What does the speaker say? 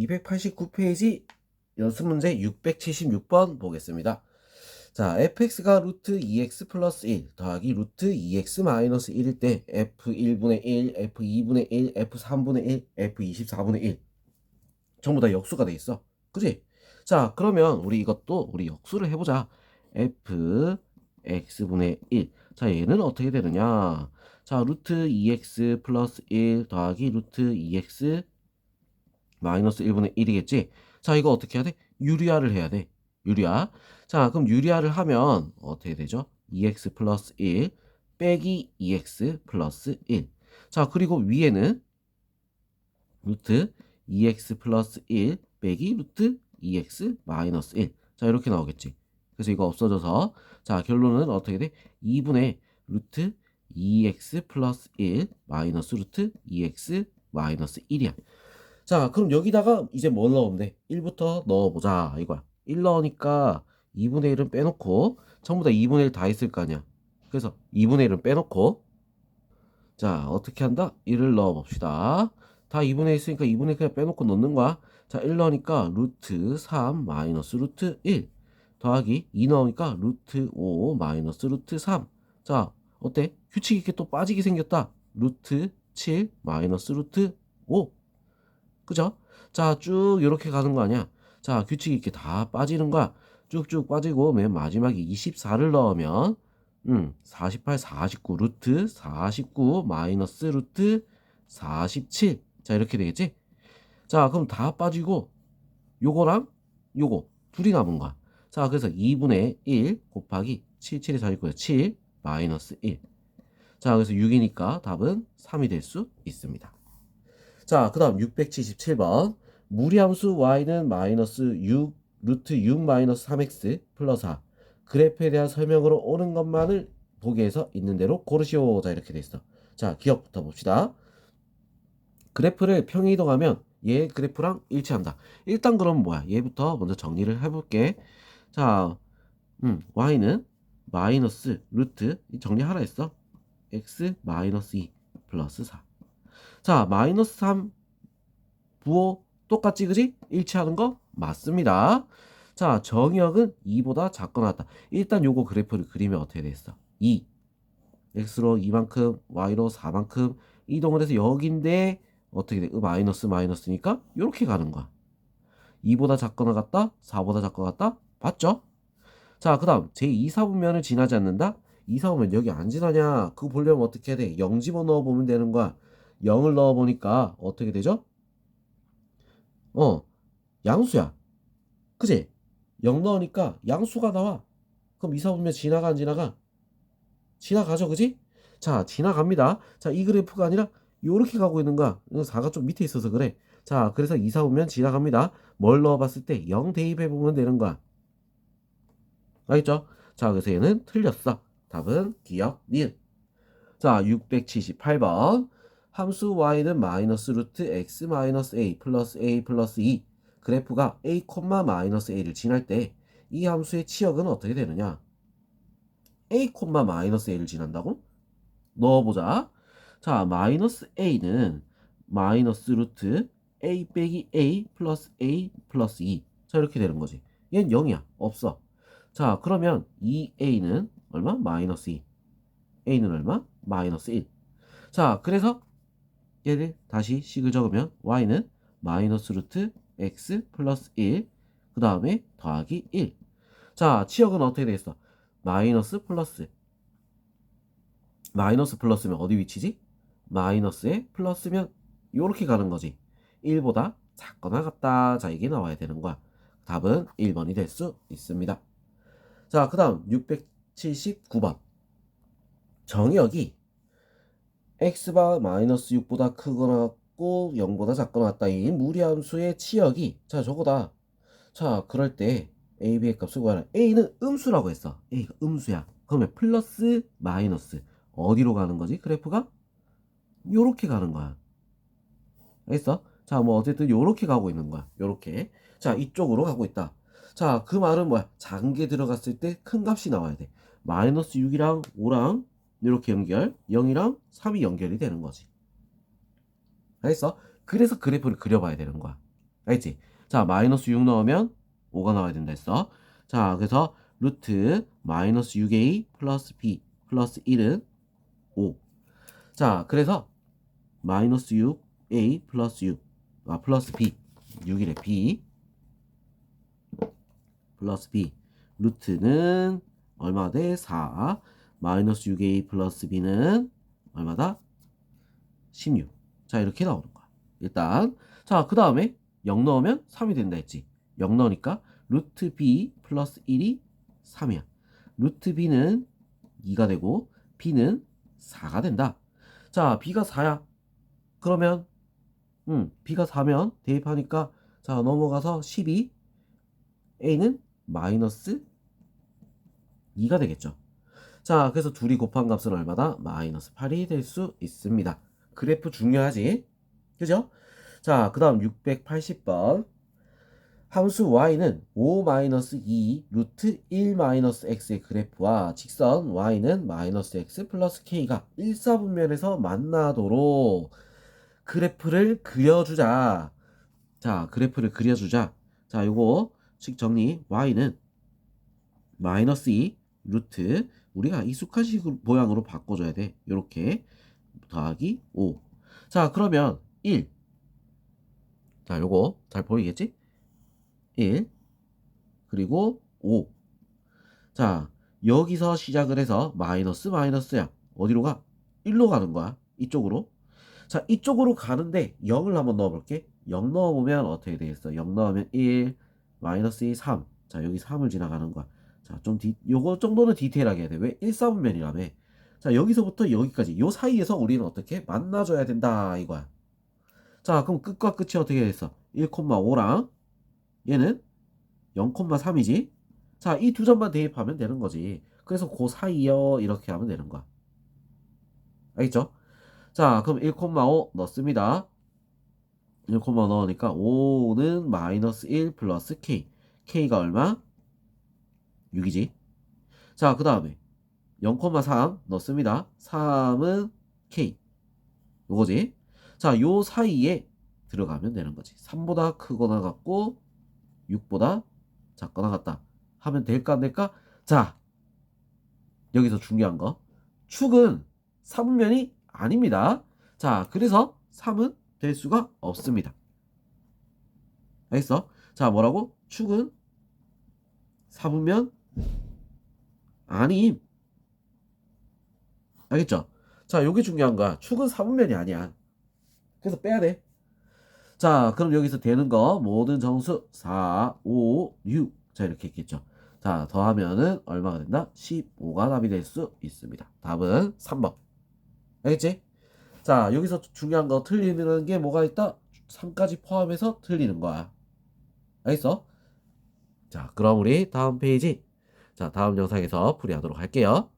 289페이지 연습 문제 676번 보겠습니다. 자, fx가 루트 2x 플러스 1 더하기 루트 2x 마이너스 1일 때 f1분의 1, f2분의 1, f3분의 1, f24분의 1 전부 다 역수가 돼 있어. 그지? 자, 그러면 우리 이것도 우리 역수를 해보자. f x분의 1. 자, 얘는 어떻게 되느냐? 자, 루트 2x 플러스 1 더하기 루트 2x 마이너스 1분의 1이겠지? 자, 이거 어떻게 해야 돼? 유리화를 해야 돼. 유리화. 자, 그럼 유리화를 하면 어떻게 되죠? 2x 플러스 1 빼기 2x 플러스 1. 자, 그리고 위에는 루트 2x 플러스 1 빼기 루트 2x 마이너스 1. 자, 이렇게 나오겠지. 그래서 이거 없어져서 자, 결론은 어떻게 돼? 2분의 루트 2x 플러스 1 마이너스 루트 2x 마이너스 1이야. 자, 그럼 여기다가 이제 뭘 넣으면 돼? 1부터 넣어보자. 이거야. 1 넣으니까 2분의 1은 빼놓고 전부 다 2분의 1 다 있을 거 아니야. 그래서 2분의 1은 빼놓고 자, 어떻게 한다? 1을 넣어봅시다. 다 2분의 1 있으니까 2분의 1 그냥 빼놓고 넣는 거야. 자, 1 넣으니까 루트 3 마이너스 루트 1 더하기 2 넣으니까 루트 5 마이너스 루트 3. 자, 어때? 규칙 있게 또 빠지게 생겼다. 루트 7 마이너스 루트 5. 그죠? 자, 쭉 이렇게 가는 거 아니야? 자, 규칙 있게 다 빠지는 거야. 쭉쭉 빠지고 맨 마지막에 24를 넣으면 음, 48, 49 루트 49 마이너스 루트 47. 자, 이렇게 되겠지? 자, 그럼 다 빠지고 요거랑 요거 둘이 남은 거야. 자, 그래서 2분의 1 곱하기 7, 7이 4있고요. 7 마이너스 1. 자, 그래서 6이니까 답은 3이 될 수 있습니다. 자, 그 다음 677번. 무리함수 y는 마이너스 6, 루트 6 마이너스 3x 플러스 4. 그래프에 대한 설명으로 옳은 것만을 보기에서 있는 대로 고르시오. 자, 이렇게 돼 있어. 자, 기억부터 봅시다. 그래프를 평이동하면 얘 그래프랑 일치한다. 일단 그럼 뭐야? 얘부터 먼저 정리를 해볼게. 자, 음, y는 마이너스 루트 정리하라 했어. x 마이너스 2 플러스 4. 자, 마이너스 3 부호 똑같지 그지? 일치하는 거 맞습니다. 자, 정역은 2보다 작거나 같다. 일단 요거 그래프를 그리면 어떻게 됐어? 2. x로 2만큼, y로 4만큼 이동을 해서 여기인데 어떻게 돼? 으, 마이너스 마이너스니까 이렇게 가는 거야. 2보다 작거나 같다? 4보다 작거나 같다? 맞죠? 자, 그 다음 제2 사분면을 지나지 않는다? 2 사분면 여기 안 지나냐? 그거 보려면 어떻게 해야 돼? 0 집어넣어 보면 되는 거야. 0을 넣어보니까 어떻게 되죠? 어, 양수야. 그지? 0 넣으니까 양수가 나와. 그럼 2사분면 지나가 안 지나가? 지나가죠, 그지? 자, 지나갑니다. 자, 이 그래프가 아니라 요렇게 가고 있는 거야. 4가 좀 밑에 있어서 그래. 자, 그래서 2사분면 지나갑니다. 뭘 넣어봤을 때 0 대입해보면 되는 거야. 알겠죠? 자, 그래서 얘는 틀렸어. 답은 기억 니은. 자, 678번. 함수 y는 마이너스 루트 x 마이너스 a 플러스 a 플러스 2 그래프가 a 콤마 마이너스 a를 지날 때 이 함수의 치역은 어떻게 되느냐? a 콤마 마이너스 a를 지난다고? 넣어보자. 자 마이너스 a는 마이너스 루트 a 빼기 a 플러스 a 플러스 2 자 이렇게 되는 거지. 얘는 0이야. 없어. 자 그러면 이 a는 얼마? 마이너스 2 a는 얼마? 마이너스 1 자 그래서 얘를 다시 식을 적으면 y는 마이너스 루트 x 플러스 1 그 다음에 더하기 1. 자, 치역은 어떻게 되겠어? 마이너스 플러스. 마이너스 플러스면 어디 위치지? 마이너스에 플러스면 이렇게 가는 거지. 1보다 작거나 같다. 자, 이게 나와야 되는 거야. 답은 1번이 될 수 있습니다. 자, 그 다음 679번. 정역이 x바 마이너스 6보다 크거나 같고 0보다 작거나 같다인 무리함수의 치역이 자 저거다. 자 그럴 때 a, b의 값을 구하라. A는 음수라고 했어. A가 음수야. 그러면 플러스 마이너스 어디로 가는 거지? 그래프가? 요렇게 가는 거야. 알겠어? 자 뭐 어쨌든 요렇게 가고 있는 거야. 요렇게. 자 이쪽으로 가고 있다. 자 그 말은 뭐야? 게 들어갔을 때 큰 값이 나와야 돼. 마이너스 6이랑 5랑 이렇게 연결 0이랑 3이 연결이 되는 거지 알겠어? 그래서 그래프를 그려봐야 되는 거야 알겠지? 자, 마이너스 6 넣으면 5가 나와야 된다 했어. 자, 그래서 루트 마이너스 6a 플러스 b 플러스 1은 5. 자, 그래서 마이너스 6a 플러스 6, 아, 플러스 b. 6이래, b. 플러스 b. 루트는 얼마 돼? 4. 마이너스 6a 플러스 b는 얼마다? 16. 자, 이렇게 나오는 거야. 일단. 자, 그 다음에 0 넣으면 3이 된다 했지. 0 넣으니까 루트 b 플러스 1이 3이야. 루트 b는 2가 되고 b는 4가 된다. 자, b가 4야. 그러면 음, b가 4면 대입하니까 자, 넘어가서 12 a는 마이너스 2가 되겠죠. 자, 그래서 둘이 곱한 값은 얼마다? 마이너스 8이 될 수 있습니다. 그래프 중요하지? 그죠? 자, 그 다음 680번. 함수 y는 5-2 루트 1-x의 그래프와 직선 y는 마이너스 x 플러스 k가 1사분면에서 만나도록 그래프를 그려주자. 자, 그래프를 그려주자. 자, 요거 식 정리 y는 마이너스 2 루트 우리가 익숙한 식 모양으로 바꿔줘야 돼. 요렇게 더하기 5. 자, 그러면 1. 자, 요거 잘 보이겠지? 1 그리고 5. 자, 여기서 시작을 해서 마이너스 마이너스야. 어디로 가? 1로 가는 거야. 이쪽으로. 자, 이쪽으로 가는데 0을 한번 넣어볼게. 0 넣어보면 어떻게 되겠어? 0 넣으면 1, 마이너스 2, 3. 자, 여기 3을 지나가는 거야. 자, 좀 디, 요거 정도는 디테일하게 해야 돼. 왜? 1, 4분면이라며. 자, 여기서부터 여기까지. 요 사이에서 우리는 어떻게? 만나줘야 된다. 이거야. 자, 그럼 끝과 끝이 어떻게 됐어? 1,5랑 얘는 0,3이지? 자, 이 두 점만 대입하면 되는 거지. 그래서 그 사이요. 이렇게 하면 되는 거야. 알겠죠? 자, 그럼 1,5 넣습니다. 1,5 넣으니까 5는 마이너스 1 플러스 k. k가 얼마? 6이지. 자, 그 다음에 0,3 넣습니다. 3은 k. 요거지. 자, 요 사이에 들어가면 되는 거지. 3보다 크거나 같고 6보다 작거나 같다. 하면 될까 안 될까? 자, 여기서 중요한 거. 축은 3분면이 아닙니다. 자, 그래서 3은 될 수가 없습니다. 알겠어? 자, 뭐라고? 축은 4분면 아님. 알겠죠? 자, 요게 중요한 거야. 축은 4분면이 아니야. 그래서 빼야 돼. 자, 그럼 여기서 되는 거 모든 정수 4, 5, 6. 자, 이렇게 있겠죠. 자, 더하면은 얼마가 된다? 15가 답이 될 수 있습니다. 답은 3번. 알겠지? 자, 여기서 중요한 거 틀리는 게 뭐가 있다? 3까지 포함해서 틀리는 거야. 알겠어? 자, 그럼 우리 다음 페이지. 자, 다음 영상에서 풀이하도록 할게요.